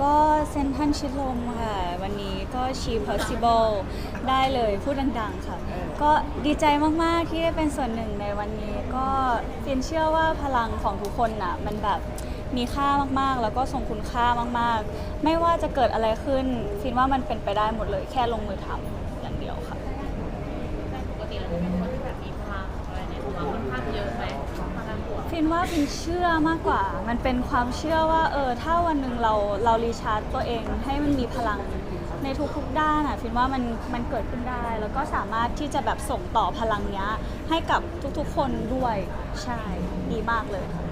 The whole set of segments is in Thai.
ก็เซนทันชิดลมค่ะ วันนี้ก็ชี possible ได้เลยพูดดังๆค่ะ ก็ดีใจมากๆที่ได้เป็นส่วนหนึ่งในวันนี้ก็ฟินเชื่อว่าพลังของทุกคนน่ะมันแบบมีค่ามากๆ แล้วก็ทรงคุณค่ามากๆ ไม่ว่าจะเกิดอะไรขึ้นฟินว่ามันเป็นไปได้หมดเลยแค่ลงมือทำ ฟินว่าฟินเชื่อมากกว่า มันเป็นความเชื่อว่าเออถ้าวันหนึ่งเราเรารีชาร์จตัวเองให้มันมีพลังในทุกๆด้านอะฟินว่ามันมันเกิดขึ้นได้ แล้วก็สามารถที่จะแบบส่งต่อพลังเนี้ยให้กับทุกๆคนด้วยใช่ดีมากเลยค่ะ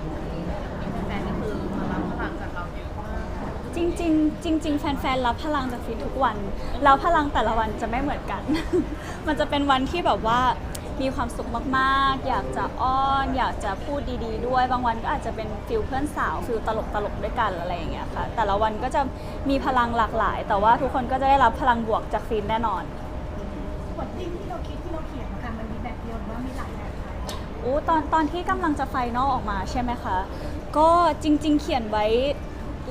แฟนๆก็คือมารับพลังจากเราเยอะมากจริงๆ จริง ๆ แฟนๆรับพลังจากฟินทุกวัน แล้วพลังแต่ละวันจะไม่เหมือนกัน มันจะเป็นวันที่แบบว่า มีความสุขมากๆ อยากจะอ้อน อยากจะพูดดีๆ ด้วย บางวันก็อาจจะเป็นฟิลเพื่อนสาวฟิลตลกๆด้วยกันอะไรอย่างเงี้ยค่ะ แต่ละวันก็จะมีพลังหลากหลาย แต่ว่าทุกคนก็จะได้รับพลังบวกจากฟินแน่นอน บทจริงที่เราคิดที่เราเขียนนะคะมันมีแบบเดียวหรือว่ามีหลายแบบคะอู้ตอนตอนที่กำลังจะไฟนอลออกมาใช่ไหมคะ ก็จริง ๆ เขียนไว้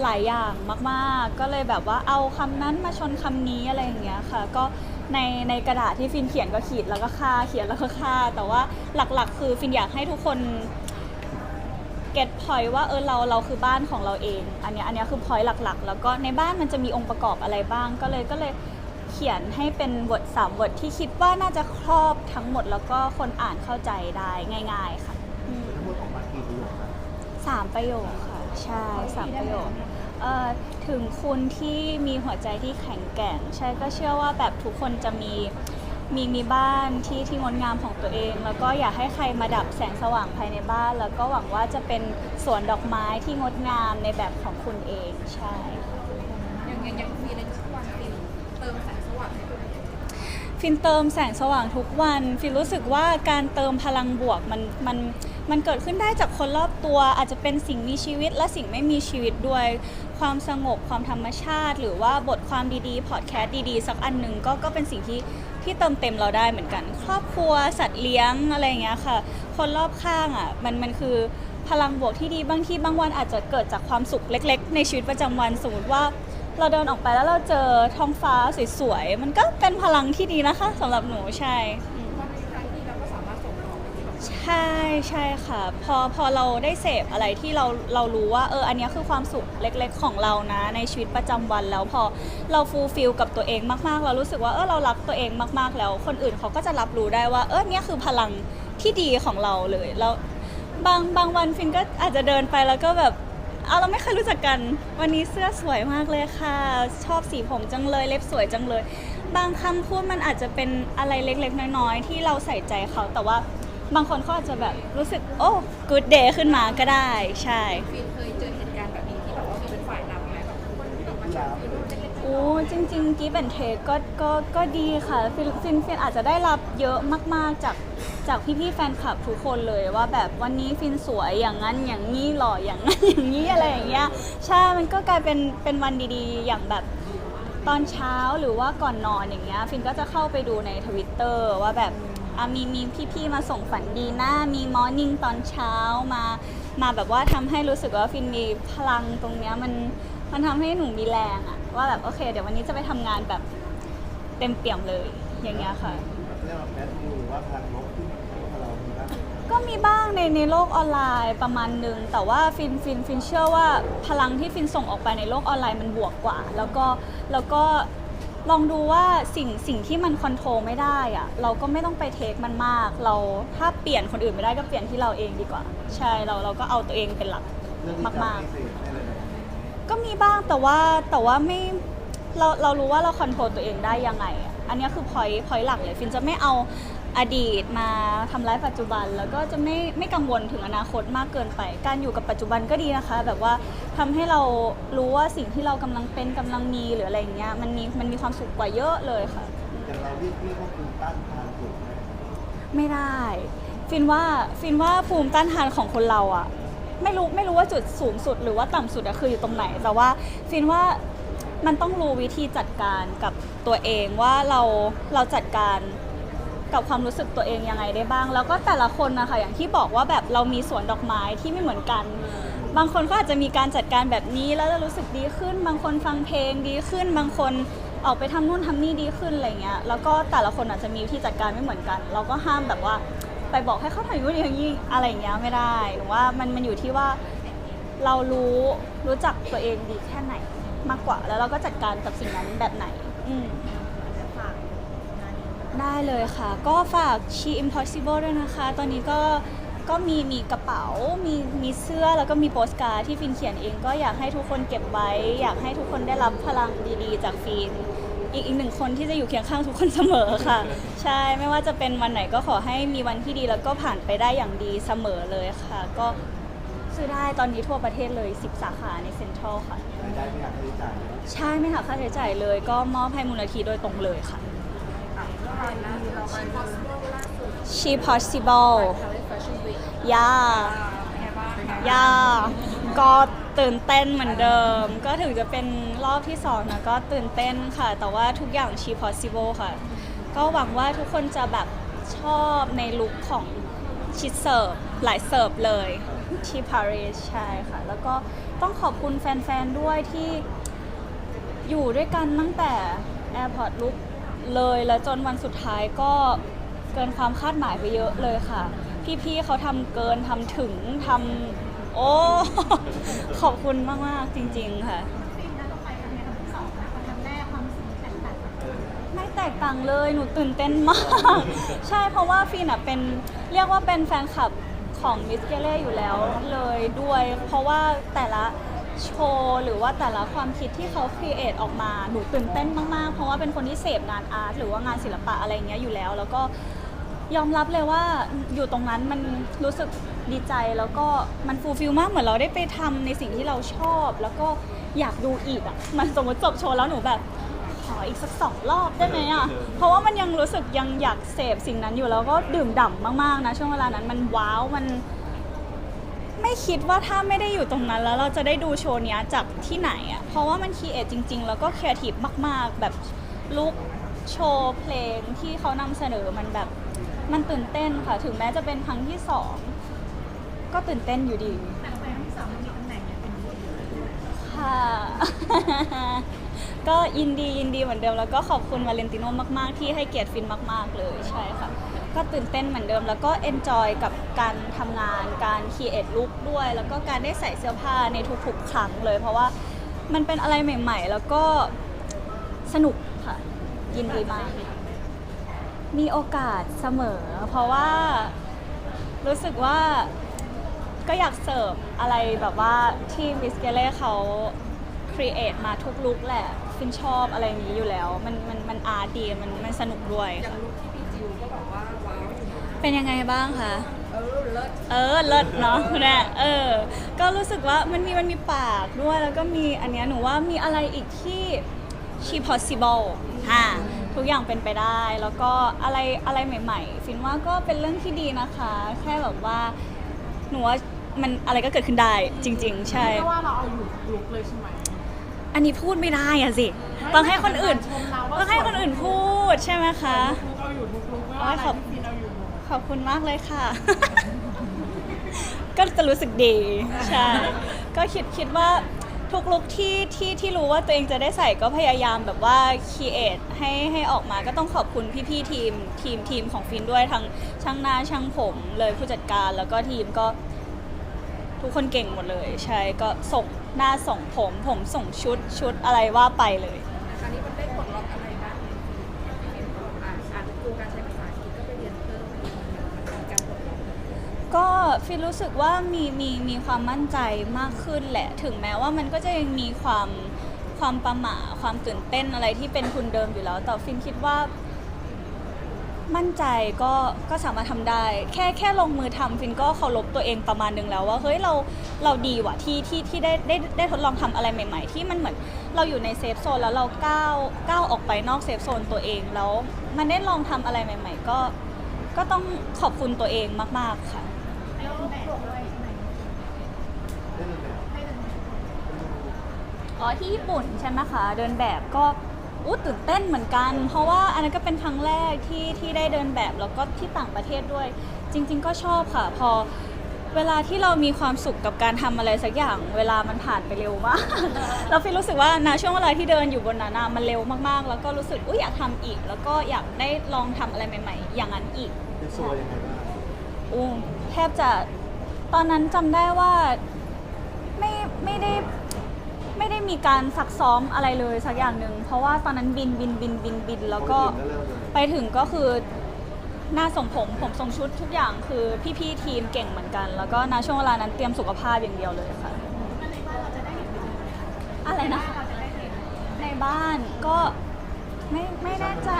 หลายอย่างมาก ๆ ก็เลยแบบว่าเอาคำนั้นมาชนคำนี้อะไรอย่างเงี้ยค่ะ ก็ ในในกระดาษที่ฟินเขียนก็ขีดแล้วก็ค่าเขียนแล้วก็ค่า แต่ว่าหลักๆ คือฟินอยากให้ทุกคนเก็ตพอยว่าเออเราเราคือบ้านของเราเอง อันเนี้ยอันเนี้ยคือพอยหลักๆ แล้วก็ในบ้านมันจะมีองค์ประกอบอะไรบ้าง ก็เลยก็เลยเขียนให้เป็นบทสามบทที่คิดว่าน่าจะครอบทั้งหมดแล้วก็คนอ่านเข้าใจได้ง่าย ๆ ค่ะอืมทั้งหมดออกมากี่ประโยคนะสามประโยคค่ะ ใช่สามประโยค เอ่อถึงคุณที่มีหัวใจที่แข็งแกร่ง ใช่ก็เชื่อว่าแบบทุกคนจะมีมีมีบ้านที่ที่งดงามของตัวเอง แล้วก็อยากให้ใครมาดับแสงสว่างภายในบ้าน แล้วก็หวังว่าจะเป็นสวนดอกไม้ที่งดงามในแบบของคุณเองใช่อย่างยังยังฟีในทุกวันฟีเติมแสางให้ตัวเอง ฟินเติมแสงสว่างทุกวัน ฟินรู้สึกว่าการเติมพลังบวกมันมันมันเกิดขึ้นได้จากคนรอบตัว อาจจะเป็นสิ่งมีชีวิตและสิ่งไม่มีชีวิตด้วย ความสงบความธรรมชาติ หรือว่าบทความดีๆพอดแคสต์ดีๆ สักอันหนึ่งก็ก็เป็นสิ่งที่ที่เติมเต็มเราได้เหมือนกัน ครอบครัวสัตว์เลี้ยงอะไรอย่างเงี้ยค่ะ คนรอบข้างอะมันมันคือพลังบวกที่ดีบางที่บางวันอาจจะเกิดจากความสุขเล็ก ๆ ในชีวิตประจำวันสมมติว่า เราเดินออกไปแล้วเราเจอท้องฟ้าสวยๆ มันก็เป็นพลังที่ดีนะคะสำหรับหนูใช่อืมพอมีครั้งที่เราก็สามารถส่งต่อไปที่แบบใช่ใช่ค่ะ พอพอเราได้เสพอะไรที่เราเรารู้ว่าเอออันนี้คือความสุขเล็กๆของเรานะ ในชีวิตประจำวันแล้วพอเราฟูลฟิลกับตัวเองมากๆ เรารู้สึกว่าเออเรารักตัวเองมากๆแล้ว คนอื่นเขาก็จะรับรู้ได้ว่าเออเนี่ยคือพลังที่ดีของเราเลยแล้วบางบางวันฟินก็อาจจะเดินไปแล้วก็แบบ เอาเราไม่เคยรู้จักกัน วันนี้เสื้อสวยมากเลยค่ะ ชอบสีผมจังเลย เล็บสวยจังเลย บางคำพูดมันอาจจะเป็นอะไรเล็กๆน้อยๆที่เราใส่ใจเขาแต่ว่าบางคนเขาอาจจะแบบรู้สึก โอ้ good day ขึ้นมาก็ได้ ใช่ฟีเคยเจอเหตุการณ์แบบนี้ที่แบบว่าฟีเป็นฝ่ายนำไหมแบบคนที่แบบมาชวนฟีนู่นเล็กๆ โอ้จริงๆกีเป็นเทก็ก็ก็ดีค่ะฟินฟินฟินอาจจะได้รับเยอะมากๆจาก จากพี่ๆแฟนคลับทุกคนเลยว่าแบบวันนี้ฟินสวยอย่างนั้นอย่างนี้หล่ออย่างนั้นอย่างนี้อะไรอย่างเงี้ยใช่มันก็กลายเป็นเป็นวันดีๆ อย่างแบบตอนเช้าหรือว่าก่อนนอนอย่างเงี้ยฟินก็จะเข้าไปดูในทวิตเตอร์ว่าแบบอะมีมีพี่ๆมาส่งฝันดีนะมีมอร์นิ่งตอนเช้ามามาแบบว่าทำให้รู้สึกว่าฟินมีพลังตรงเนี้ยมันมันทำให้หนูมีแรงอะว่าแบบโอเค เดี๋ยววันนี้จะไปทำงานแบบเต็มเปี่ยมเลยอย่างเงี้ยค่ะเรียกว่าแมทดูว่าพลังลบที่เรามีบ้าง ก็มีบ้าง ในในโลกออนไลน์ประมาณหนึ่งแต่ว่าฟินฟินฟินเชื่อว่าพลังที่ฟินส่งออกไปในโลกออนไลน์มันบวกกว่า แล้วก็แล้วก็ลองดูว่าสิ่งสิ่งที่มันคอนโทรลไม่ได้อะเราก็ไม่ต้องไปเทคมันมาก เราถ้าเปลี่ยนคนอื่นไม่ได้ก็เปลี่ยนที่เราเองดีกว่า ใช่เราเราก็เอาตัวเองเป็นหลักเรื่องที่มากจำไม่เสร็จได้เลยนะก็มีบ้างแต่ว่าแต่ว่าไม่เราเรารู้ว่าเราคอนโทรลตัวเองได้ยังไงอะอันเนี้ยคือพอยพอยหลักเลย ฟินจะไม่เอา อดีตมาทำร้ายปัจจุบัน แล้วก็จะไม่ไม่กังวลถึงอนาคตมากเกินไป การอยู่กับปัจจุบันก็ดีนะคะ แบบว่าทำให้เรารู้ว่าสิ่งที่เรากำลังเป็นกำลังมีหรืออะไรอย่างเงี้ยมันมีมันมีความสุขกว่าเยอะเลยค่ะอย่างเราเรียกพี่ว่าคุณต้านทานถูกไหมไม่ได้ ฟินว่าฟินว่าภูมิต้านทานของคนเราอะไม่รู้ไม่รู้ว่าจุดสูงสุดหรือว่าต่ำสุดอะคืออยู่ตรงไหน แต่ว่าฟินว่ามันต้องรู้วิธีจัดการกับตัวเองว่าเราเราจัดการ กับความรู้สึกตัวเองยังไงได้บ้าง แล้วก็แต่ละคนนะคะอย่างที่บอกว่าแบบเรามีสวนดอกไม้ที่ไม่เหมือนกัน บางคนก็อาจจะมีการจัดการแบบนี้แล้วจะรู้สึกดีขึ้น บางคนฟังเพลงดีขึ้น บางคนออกไปทำนู่นทำนี่ดีขึ้นอะไรเงี้ยแล้วก็แต่ละคนอาจจะมีวิธีจัดการไม่เหมือนกัน เราก็ห้ามแบบว่าไปบอกให้เขาทำอย่างนู้นอย่างนี้อะไรเงี้ยไม่ได้หรือว่ามันมันอยู่ที่ว่าเรารู้รู้จักตัวเองดีแค่ไหนมากกว่าแล้วเราก็จัดการกับสิ่งนั้นแบบไหน อืม ได้เลยค่ะ ก็ฝาก She Impossible ด้วยนะคะ ตอนนี้ก็ก็มีมีกระเป๋า มีมีเสื้อแล้วก็มีโปสการ์ดที่ฟินเขียนเอง ก็อยากให้ทุกคนเก็บไว้ อยากให้ทุกคนได้รับพลังดีๆ จากฟินอีกอีกหนึ่งคนที่จะอยู่เคียงข้างทุกคนเสมอค่ะ ใช่ไม่ว่าจะเป็นวันไหนก็ขอให้มีวันที่ดีแล้วก็ผ่านไปได้อย่างดีเสมอเลยค่ะ ก็ซื้อได้ตอนนี้ทั่วประเทศเลย 10 สาขาในเซ็นทรัลค่ะรายได้ไม่อยากให้จ่าย ใช่ไม่หักค่าใช้จ่ายเลย ก็มอบให้มูลนิธิโดยตรงเลยค่ะ She possible ย่าย่าก็ตื่นเต้นเหมือนเดิม ก็ถึงจะเป็นรอบที่สองนะก็ตื่นเต้นค่ะ แต่ว่าทุกอย่าง she possible ค่ะ ก็หวังว่าทุกคนจะแบบชอบในลุคของชิดเสิร์ฟหลายเสิร์ฟเลยที่ปารีสใช่ค่ะ แล้วก็ต้องขอบคุณแฟน ๆ ด้วยที่อยู่ด้วยกันตั้งแต่ Airport ลุก เลยแล้วจนวันสุดท้ายก็เกินความคาดหมายไปเยอะเลยค่ะ พี่ๆเขาทำเกินทำถึงทำโอ้ ขอบคุณมากๆจริง ๆ ค่ะไปครั้งนี้ครั้งที่สองนะครั้งแตกต่างกันไม่แตกต่างเลยหนูตื่นเต้นมาก ใช่เพราะว่าฟีนอะเป็นเรียกว่าเป็นแฟนคลับของมิสเกเล่อยู่แล้วเลยด้วย เพราะว่าแต่ละ โชว์หรือว่าแต่ละความคิดที่เขาครีเอทออกมาหนูตื่นเต้นมากๆ เพราะว่าเป็นคนที่เสพงานอาร์ตหรือว่างานศิลปะอะไรเงี้ยอยู่แล้ว แล้วก็ยอมรับเลยว่าอยู่ตรงนั้นมันรู้สึกดีใจแล้วก็มันฟูลฟิลมากเหมือนเราได้ไปทำในสิ่งที่เราชอบ แล้วก็อยากดูอีกอะมันสมมติจบโชว์แล้วหนูแบบขออีกสักสองรอบได้ไหมอะเพราะว่ามันยังรู้สึกยังอยากเสพสิ่งนั้นอยู่แล้วก็ดื่มด่ำมากๆนะช่วงเวลานั้นมันว้าวมัน ไม่คิดว่าถ้าไม่ได้อยู่ตรงนั้นแล้วเราจะได้ดูโชว์เนี้ยจากที่ไหนอะเพราะว่ามันคีเอทจริง ๆ แล้วก็ครีเอทีฟมาก ๆ แบบลุกโชว์เพลงที่เขานำเสนอมันแบบมันตื่นเต้นค่ะ ถึงแม้จะเป็นครั้งที่สองก็ตื่นเต้นอยู่ดีแต่ครั้งที่สองมันมีตำแหน่งเนี่ยเป็นผู้หญิงค่ะ ก็ยินดียินดีเหมือนเดิมแล้วก็ขอบคุณวาเลนติโนมาก ๆ ที่ให้เกียรติฟินมาก ๆ เลยใช่ค่ะ ก็ตื่นเต้นเหมือนเดิม แล้วก็เอนจอยกับการทำงาน การคีเอทลุคด้วย แล้วก็การได้ใส่เสื้อผ้าในทุกๆ ครั้งเลย เพราะว่ามันเป็นอะไรใหม่ ๆ แล้วก็สนุกค่ะ ยินดีมาก มีโอกาสเสมอ เพราะว่ารู้สึกว่าก็อยากเสิร์ฟอะไรแบบว่าที่มิสเกเล่เขาครีเอทมาทุกลุกแหละ ฟินชอบอะไรอย่างนี้อยู่แล้ว มันมันมันอาร์ตดีมันมันสนุกด้วยอย่างลุคที่ เป็นยังไงบ้างคะ เออเลิศเออเลิศเนาะคุณแม่เออ ก็รู้สึกว่ามันมีมันมีปากด้วยแล้วก็มีอันเนี้ยหนูว่ามีอะไรอีกที่ she possible อ่าทุกอย่างเป็นไปได้ แล้วก็อะไรอะไรใหม่ ๆ ฟินว่าก็เป็นเรื่องที่ดีนะคะ แค่แบบว่าหนูว่ามันอะไรก็เกิดขึ้นได้จริง ๆ ใช่ ไม่ว่าเราเอาอยู่ทุกลุคเลยใช่ไหม อันนี้พูดไม่ได้อะสิต้องให้คนอื่นชมเราว่าต้องให้คนอื่นพูดใช่ไหมคะทุกเอาอยู่ทุกลุคไม่อ๋อว่าอะไรขอบที่ ขอบคุณมากเลยค่ะ ก็จะรู้สึกดี ใช่ ก็คิดคิดว่าทุกลุกที่ที่ที่รู้ว่าตัวเองจะได้ใส่ก็พยายามแบบว่าคีเอทให้ให้ออกมาก็ต้องขอบคุณพี่ๆทีมทีมทีมของฟินด้วยทั้งช่างหน้าช่างผมเลยผู้จัดการแล้วก็ทีมก็ทุกคนเก่งหมดเลย ใช่ก็ส่งหน้าส่งผมผมส่งชุดชุดอะไรว่าไปเลย ฟินรู้สึกว่ามีมีมีความมั่นใจมากขึ้นแหละ ถึงแม้ว่ามันก็จะยังมีความความประหม่าความตื่นเต้นอะไรที่เป็นทุนเดิมอยู่แล้ว แต่ฟินคิดว่า มั่นใจก็ก็สามารถทำได้ แค่แค่ลงมือทำฟินก็เคารพตัวเองประมาณนึงแล้วว่าเฮ้ยเราเราดีว่ะที่ที่ที่ได้ได้ได้ทดลองทำอะไรใหม่ ๆ ที่มันเหมือนเราอยู่ในเซฟโซนแล้วเราก้าวก้าวออกไปนอกเซฟโซนตัวเองแล้ว มันได้ลองทำอะไรใหม่ ๆ ก็ก็ต้องขอบคุณตัวเองมาก ๆ ค่ะ อ๋อที่ญี่ปุ่นใช่ไหมคะ เดินแบบก็อู้ตื่นเต้นเหมือนกัน เพราะว่าอันนั้นก็เป็นครั้งแรกที่ที่ได้เดินแบบแล้วก็ที่ต่างประเทศด้วย จริง ๆ ก็ชอบค่ะ พอเวลาที่เรามีความสุขกับการทำอะไรสักอย่าง เวลามันผ่านไปเร็วมากแล้วฟินรู้สึกว่านะช่วงเวลาที่เดินอยู่บนนั้นอะมันเร็วมากๆ แล้วก็รู้สึกอุ้ยอยากทำอีก แล้วก็อยากได้ลองทำอะไรใหม่ ๆ อย่างนั้นอีกเป็นตัวยังไงบ้างอู้แท บจะตอนนั้นจำได้ว่าไม่ไม่ได้ไม่ได้มีการซักซ้อมอะไรเลยสักอย่างหนึ่งเพราะว่าตอนนั้นบินบินบินบินบิน แล้วก็พอถึงเริ่มเลยไปถึงก็คือหน้าส่งผมผมทรงชุดทุกอย่างคือพี่ๆทีมเก่งเหมือนกัน แล้วก็ณช่วงเวลานั้นเตรียมสุขภาพอย่างเดียวเลยค่ะในบ้านเราจะได้เห็นเป็นยังไงคะอะไรนะเราจะได้เห็นในบ้านก็ไม่ไม่แน่ใจ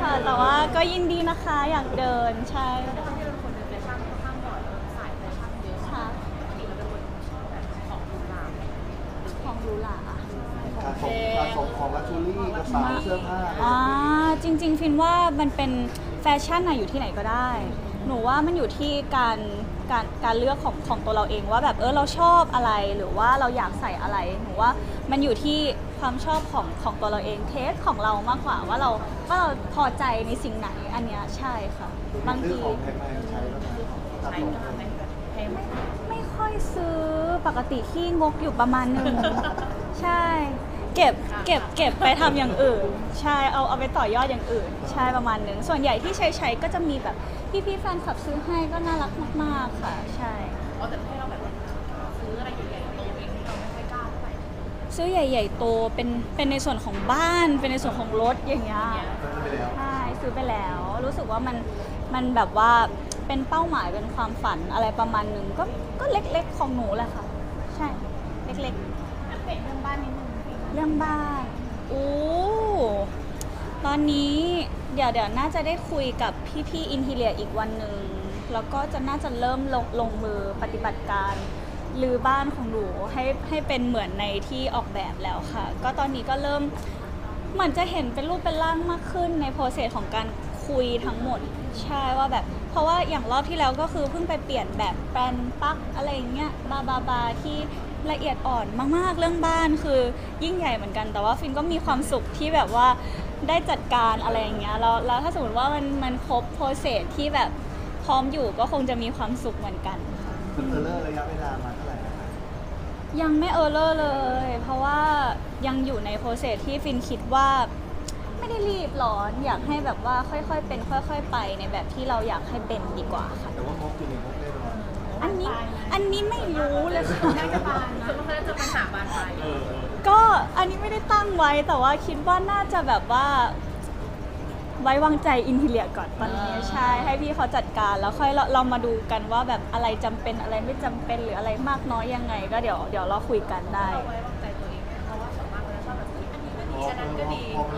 ค่ะ แต่ว่าก็ยินดีนะคะอยากเดินใช่ การส่งการส่งของลักชูรี่กระเป๋าเสื้อผ้าอ่าจริง ๆ ฟินว่ามันเป็นแฟชั่นอะอยู่ที่ไหนก็ได้ หนูว่ามันอยู่ที่การการการเลือกของของตัวเราเองว่าแบบเออเราชอบอะไรหรือว่าเราอยากใส่อะไร หนูว่ามันอยู่ที่ความชอบของของตัวเราเองเทสของเรามากกว่าว่าเราว่าเราพอใจในสิ่งไหนอันเนี้ยใช่ค่ะ บางซื้อที ของแพงๆใช้แล้วนะตัดใช้ส่งมาไมแบบแพงไมไม่ค่อยซื้อปกติที่งกอยู่ประมาณหนึ่ง ใช่ เก็บเก็บเก็บไปทำอย่างอื่น ใช่เอาเอาไปต่อยอดอย่างอื่น ใช่ประมาณหนึ่งส่วนใหญ่ที่ใช้ใช้ก็จะมีแบบพี่ๆแฟนคลับซื้อให้ก็น่ารักมากๆค่ะ ใช่ เอาแต่ให้เราแบบว่าซื้ออะไรใหญ่ๆโตเองที่เราไม่ค่อยกล้าเท่าไหร่ซื้อใหญ่ ๆ โตเป็นเป็นในส่วนของบ้าน เป็นในส่วนของรถอย่างเงี้ยซื้อไปแล้วใช่ซื้อไปแล้ว รู้สึกว่ามันมันแบบว่าเป็นเป้าหมายเป็นความฝันอะไรประมาณหนึ่งก็ก็เล็กๆของหนูแหละค่ะ ใช่เล็กๆ อัปเดตเรื่องบ้านนิดนึงพี่ เรื่องบ้านโอ้ตอนนี้เดี๋ยวเดี๋ยวน่าจะได้คุยกับพี่ๆอินทีเลียอีกวันหนึ่งแล้วก็จะน่าจะเริ่มลงลงมือปฏิบัติการรื้อบ้านของหนูให้ให้เป็นเหมือนในที่ออกแบบแล้วค่ะ ก็ตอนนี้ก็เริ่มเหมือนจะเห็นเป็นรูปเป็นร่างมากขึ้นในโปรเซสของการคุยทั้งหมดใช่ว่าแบบ เพราะว่าอย่างรอบที่แล้วก็คือเพิ่งไปเปลี่ยนแบบแปลนปักอะไรอย่างเงี้ยบาบาบาที่ ละเอียดอ่อนมาก ๆ เรื่องบ้านคือยิ่งใหญ่เหมือนกัน แต่ว่าฟินก็มีความสุขที่แบบว่าได้จัดการอะไรอย่างเงี้ยแล้วแล้วถ้าสมมติว่ามันมันครบโปรเซสที่แบบพร้อมอยู่ก็คงจะมีความสุขเหมือนกันมันเออเลอร์ระยะเวลามาเท่าไหร่นะคะยังไม่เออเลอร์เลย เพราะว่ายังอยู่ในโปรเซสที่ฟินคิดว่าไม่ได้รีบร้อนอยากให้แบบว่าค่อยๆเป็น ค่อย ๆ ไปในแบบที่เราอยากให้เป็นดีกว่าค่ะ แต่ว่างบอยู่ในงบแน่น อนอันนี้อันนี้ไม่รู้เลยค่ะน่าจะบานนะคือมันก็จะปัญหาบานปลายก็อันนี้ไม่ได้ตั้งไว้แต่ว่าคิดว่าน่าจะแบบว่า ไว้วางใจอินทีเลียก่อนตอนนี้ใช่ให้พี่เขาจัดการแล้วค่อยเราเรามาดูกันว่าแบบอะไรจำเป็นอะไรไม่จำเป็นหรืออะไรมากน้อยยังไง ก็เดี๋ยวเดี๋ยวเราคุยกันได้เราไว้วางใจตัวเองไหมเพราะว่าส่วนมากเราจะชอบแบบอันนี้ก็พดีออันนั้นก็ดีพอมัน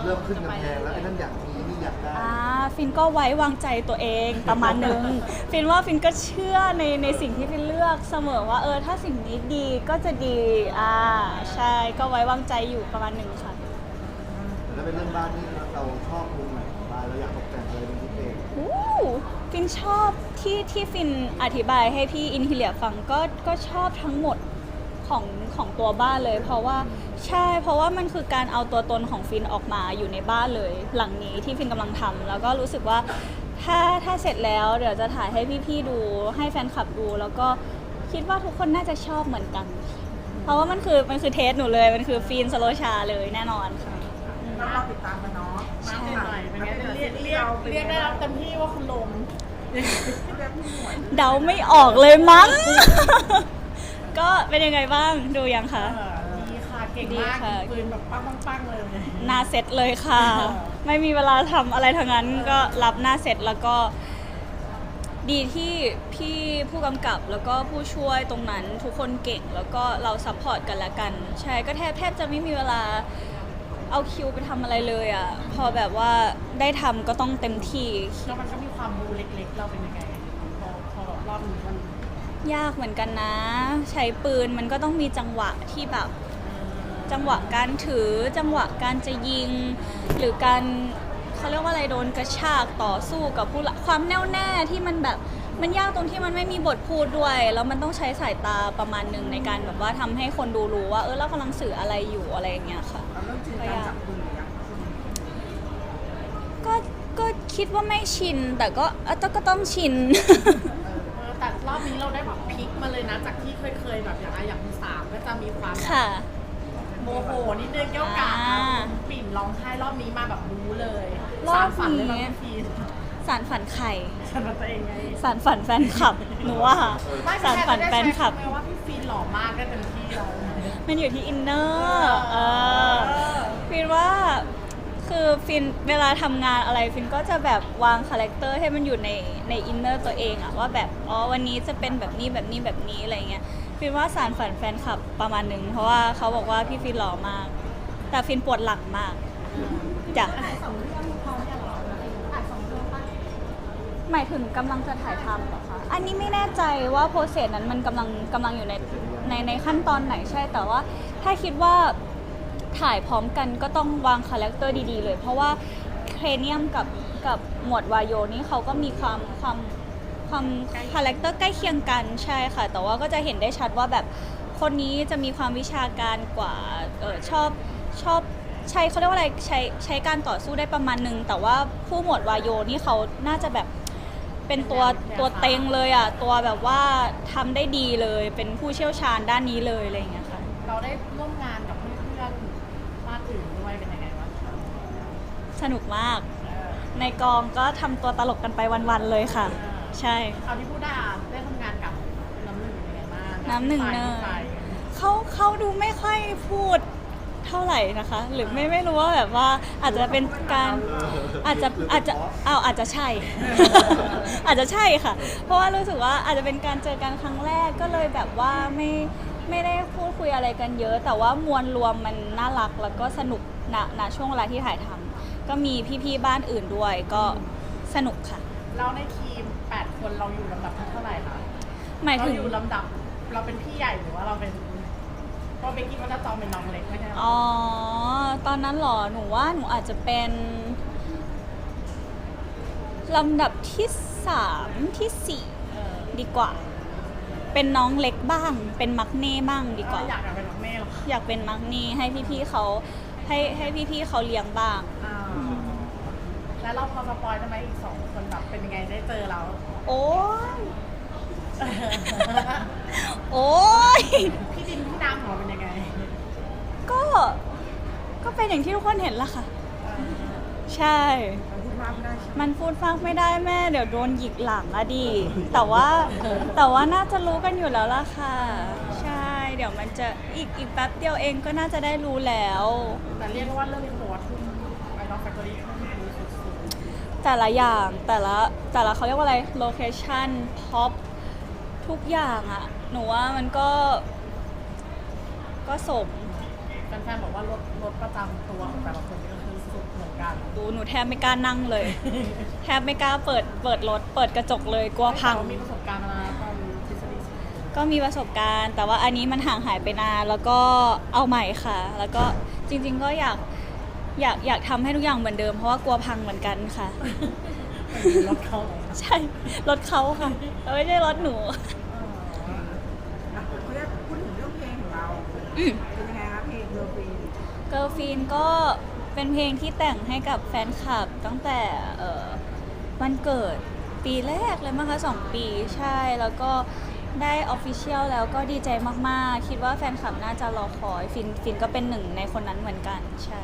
เริ่มขึ้นกำแพงแล้วไอ้นั่นอยากมีนี่อยากได้ อ่าฟินก็ไว้วางใจตัวเองประมาณนึง ฟินว่าฟินก็เชื่อในในสิ่งที่ฟินเลือกเสมอว่าเออถ้าสิ่งนี้ดีก็จะดีอ่าใช่ก็ไว้วางใจอยู่ประมาณหนึ่งค่ะ แล้วเป็นเรื่องบ้านนี่เราชอบมุมไหนของบ้านเราอยากตกแต่งอะไรเป็นพิเศษอู้ฟินชอบที่ที่ฟินอธิบายให้พี่อินทีเลียฟังก็ก็ชอบทั้งหมด ของของตัวบ้านเลย เพราะว่าใช่เพราะว่ามันคือการเอาตัวตนของฟินออกมาอยู่ในบ้านเลย หลังนี้ที่ฟินกำลังทำแล้วก็รู้สึกว่าถ้าถ้าเสร็จแล้วเดี๋ยวจะถ่ายให้พี่ๆดูให้แฟนคลับดู แล้วก็คิดว่าทุกคนน่าจะชอบเหมือนกัน เพราะว่ามันคือมันคือเทสหนูเลยมันคือฟินสโลชาเลยแน่นอนค่ะเรารอติดตามกันเนาะใช่มาหน่อยเป็นไงเรียกเรียกเรียกได้รับเต็มที่ว่าคุณลงเรียกพี่หมวยเดาไม่ออกเลยมั้ง ก็เป็นยังไงบ้างดูยังคะ ดีค่ะ เก่งดีมากค่ะ ปืนแบบปังปังปังเลยหน้าเซตเลยค่ะ ไม่มีเวลาทำอะไรทั้งนั้นก็รับหน้าเซตแล้วก็ ดีที่พี่ผู้กำกับแล้วก็ผู้ช่วยตรงนั้นทุกคนเก่งแล้วก็เราซัพพอร์ตกันและกัน ใช่ก็แทบแทบจะไม่มีเวลาเอาคิวไปทำอะไรเลยอะ่ะ พอแบบว่าได้ทำก็ต้องเต็มที่ แล้วมันก็มีความบูเล็กๆ เราเป็นยังไงพอพอรอบนี้มัน ยากเหมือนกันนะ ใช้ปืนมันก็ต้องมีจังหวะที่แบบ จังหวะการถือจังหวะการจะยิง หรือการเขาเรียกว่าอะไรโดนกระชากต่อสู้กับผู้ละความแน่วแน่ที่มันแบบมันยากตรงที่มันไม่มีบทพูดด้วย แล้วมันต้องใช้สายตาประมาณหนึ่งในการแบบว่าทำให้คนดูรู้ว่าเออเรากำลังสื่ออะไรอยู่อะไรอย่างเงี้ยค่ะการจับปืนหรือยังก็ก็คิดว่าไม่ชิน แต่ก็เอ่อแต่ก็ต้องชิน นี้เราได้แบบพลิกมาเลยนะ จากที่เคยเคยๆแบบอย่างอะอย่างคุณสามก็จะมีความแบบค่ะ โมโหนิดนึงเกี่ยวกับอ่าปิ่นร้องไห้รอบนี้มาแบบรู้เลยรอบสามฝันเลยนี้แบบพี่สารฝันไข่ ฉันมาตัวเองไงสารฝันแฟนคลับ หนูว่าไม่สารฝันแฟนคลับ ไม่ว่าพี่ฟินหล่อมากได้เต็มที่เรามันอยู่ที่อินเนอร์ เออฟินว่า คือฟินเวลาทำงานอะไรฟินก็จะแบบวางคาแรคเตอร์ให้มันอยู่ในในอินเนอร์ตัวเองอะว่าแบบอ๋อวันนี้จะเป็นแบบนี้แบบนี้แบบนี้อะไรเงี้ยฟินว่าสารฝันแฟนคลับประมาณหนึ่งเพราะว่าเขาบอกว่าพี่ฟินหล่อมาก แต่ฟินปวดหลังมากจ้ะถ่ายสองเรื่องพร้อมกันเหรอถ่ายสองเรื่องป่ะหมายถึงกำลังจะถ่ายทำเหรอคะอันนี้ไม่แน่ใจว่าโปรเซสนั้นมันกำลังกำลังอยู่ในในในขั้นตอนไหนใช่แต่ว่า ถ้าคิดว่า ถ่ายพร้อมกันก็ต้องวางคาแรคเตอร์ดีๆ เลย เพราะว่าเครเนียมกับกับหมวดวายโยนี่เขาก็มีความความความคาแรคเตอร์ใกล้เคียงกันใช่ค่ะ แต่ว่าก็จะเห็นได้ชัดว่าแบบคนนี้จะมีความวิชาการกว่าออชอบชอบใช้เขาเรียกว่าอะไรใช้ใช้การต่อสู้ได้ประมาณนึง แต่ว่าผู้หมวดวายโยนี่เขาน่าจะแบบเป็นตัวตัวเต็งเลยอะตัวแบบว่าทำได้ดีเลย เป็นผู้เชี่ยวชาญด้านนี้เลยอะไรอย่างเงี้ยค่ะ เราได้ร่วมงานกับเพื่อนๆมากอื่นด้วยเป็นยังไงบ้างคะ สนุกมากเออในกองก็ทำตัวตลกกันไปวันๆเลยค่ะ ใช่ เอาที่พูดได้อะได้ทำงานกับน้ำหนึ่งเป็นยังไงบ้างน้ำหนึ่งฝ่ายเนยฝ่ายเขาเขาดูไม่ค่อยพูดเท่าไหร่นะคะ หรือไม่ไม่รู้ว่าแบบว่าอาจจะเป็นการอาจจะอาจจะอ้าวอาจจะใช่ อาจจะใช่ค่ะ เพราะว่ารู้สึกว่าอาจจะเป็นการเจอกันครั้งแรกก็เลยแบบว่าไม่ไม่ได้พูดคุยอะไรกันเยอะ แต่ว่ามวลรวมมันน่ารักแล้วก็สนุกณณช่วงเวลาที่ถ่ายทำ ก็มีพี่ๆบ้านอื่นด้วยก็สนุกค่ะ เราในทีม 8 คนเราอยู่ลำดับที่เท่าไหร่คะหมายเราถึง อยู่ลำดับ เราเป็นพี่ใหญ่หรือว่าเราเป็นเพราะเบกกี้เขาจะจองเป็นน้องเล็กไม่ใช่เหรออ๋อ ตอนนั้นเหรอ หนูว่าหนูอาจจะเป็นลำดับที่สามที่สี่เออดีกว่า เป็นน้องเล็กบ้าง เป็นมักเน่บ้างดีกว่า เราอยากเป็นน้องแม่หรออยากเป็นมักเน่ให้พี่ๆเขาให้ให้พี่ๆเขาเลี้ยงบ้าง อ่า แล้วเราพอสปอยได้ไหมอีกสองคนแบบเป็นยังไงได้เจอเรา โอ้ยโอ้ยพี่ดินพี่น้ำของเราเป็นยังไงก็ ก็เป็นอย่างที่ทุกคนเห็นละค่ะเออใช่พูดมากไม่ได้ใช่ไหมมันพูดฟังไม่ได้แม่ เดี๋ยวโดนหยิกหลังอะดี แต่ว่าแต่ว่าน่าจะรู้กันอยู่แล้วล่ะค่ะ ใช่ เดี๋ยวมันจะอีกอีกแป๊บเดียวเองก็น่าจะได้รู้แล้ว แต่เรียกว่าเรื่องนี้ แฟคทอรี่ทุ่มรู้สุดแต่ละอย่างแต่ละแต่ละเขาเรียกว่าอะไรโลเคชั่นพ็อปทุกอย่างอะหนูว่ามันก็ ก็สมๆแฟนๆบอกว่ารถรถประจำตัวของแต่ละคนนี่ก็คือสุดเหมือนกันดูหนูแทบไม่กล้านั่งเลย แทบไม่กล้าเปิดเปิดรถ เปิดกระจกเลยกลัวพัง แต่ามีประสบการณ์มาแล้วตอนทฤษฎีก็มีประสบการณ์ แต่ว่าอันนี้มันห่างหายไปนานแล้วก็เอาใหม่ค่ะ แล้วก็จริง ๆ ก็อยาก อยากอยากทำให้ทุกอย่างเหมือนเดิมเพราะว่ากลัวพังเหมือนกันค่ะ รถเขาเหรอใช่ รถเขาค่ะไม่ใช่รถหนู อะเขาจะพูดถึงเรื่องเพลงของเรา อืม เป็นยังไงคะเพลงเดอร์ฟีเกิร์ลฟีนก็เป็นเพลงที่แต่งให้กับแฟนคลับตั้งแต่เอ่อวันเกิดปีแรกเลยมั้งคะสองปีใช่แล้วก็ได้ออฟฟิเชียลแล้วก็ดีใจมาก ๆ คิดว่าแฟนคลับน่าจะรอคอยฟินฟินก็เป็นหนึ่งในคนนั้นเหมือนกันใช่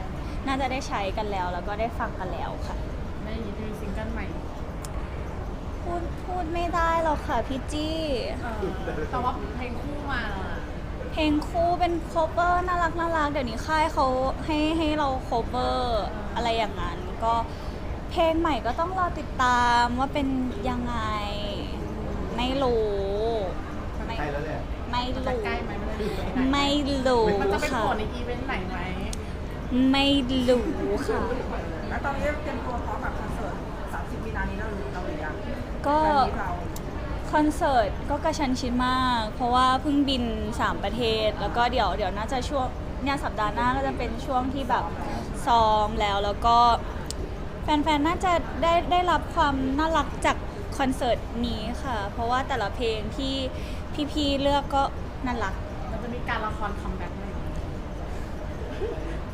น่าจะได้ใช้กันแล้ว แล้วก็ได้ฟังกันแล้วค่ะในยีดีซิงเกิลใหม่พูดพูดไม่ได้หรอกค่ะพี่จี้เออแต่ว่าเพลงคู่มาเพลงคู่เป็นโคเ e อร์น่ารักน่ารักเดี๋ยวนี้ค่ายเขาให้ให้เราโคเ e อร์อะไรอย่างนั้น ก็เพลงใหม่ก็ต้องรอติดตามว่าเป็นยังไง ไม่รู้ไม่ใกล้แล้วแหละไม่มันจะรู้ใกล้ไหมมันจะอยู่ที่ไหนไม่รู้มันจะไปค่ะโผล่ในอีเวนต์ไหนไหม ไม่รู้ค่ะ แล้วตอนนี้เตรียมตัวพร้อมกับคอนเสิร์ต30มีนานี้เราเราหรือยังก็แฟนมีตเราคอนเสิร์ตก็กระชันชิดมาก เพราะว่าเพิ่งบิน 3 ประเทศ แล้วก็เดี๋ยวเดี๋ยวน่าจะช่วงเนี่ยสัปดาห์หน้าก็จะเป็นช่วงที่แบบซ้อมแล้วแล้วก็ แฟนๆ น่าจะได้ได้รับความน่ารักจากคอนเสิร์ตนี้ค่ะ เพราะว่าแต่ละเพลงที่พี่ๆ เลือกก็น่ารัก มันจะมีการละครคัมแบ็กไหม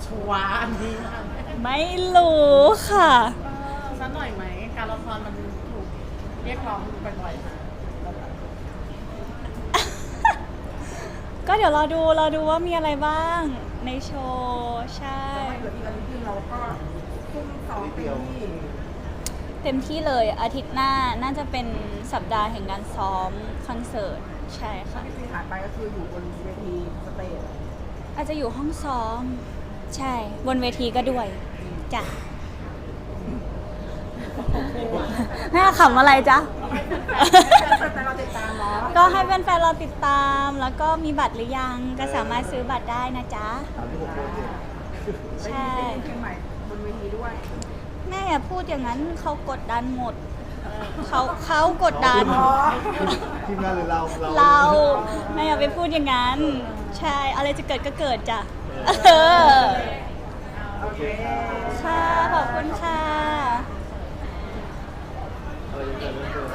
ชัวร์อันนี้มากไม่รู้ค่ะเออสักหน่อยไหม การละครมันถูกเรียกร้องบ่อยๆนะก็เดี๋ยวรอดูรอดูว่ามีอะไรบ้างในโชว์ใช่เกิดอีกอาทิตย์หนึงเราก็ทุ่มซ้อมเต็มที่เต็มที่เลยอาทิตย์หน้าน่าจะเป็นสัปดาห์แห่งการซ้อมคอนเสิร์ตใช่ค่ะ ที่ผ่านไปก็คืออยู่บนเวทีสเตจอาจจะอยู่ห้องซ้อม ใช่ บนเวทีก็ด้วยจ้ะแม่ขำอะไรจ๊ะแต่เราติดตามเนาะก็ให้แฟนๆเราติดตาม แล้วก็มีบัตรหรือยังก็สามารถซื้อบัตรได้นะจ๊ะสามที่หกโมงเย็นใช่เพลงใหม่บนเวทีด้วยแม่อย่าพูดอย่างนั้นเขากดดันหมด เขาเขากดดัน ทีมงานหรือเรา เราเราแม่อย่าไปพูดอย่างนั้น ใช่ อะไรจะเกิดก็เกิดจ้ะ เออโอเคครับค่ะ ขอบคุณค่ะอะไรยังไงเรื่องเดิม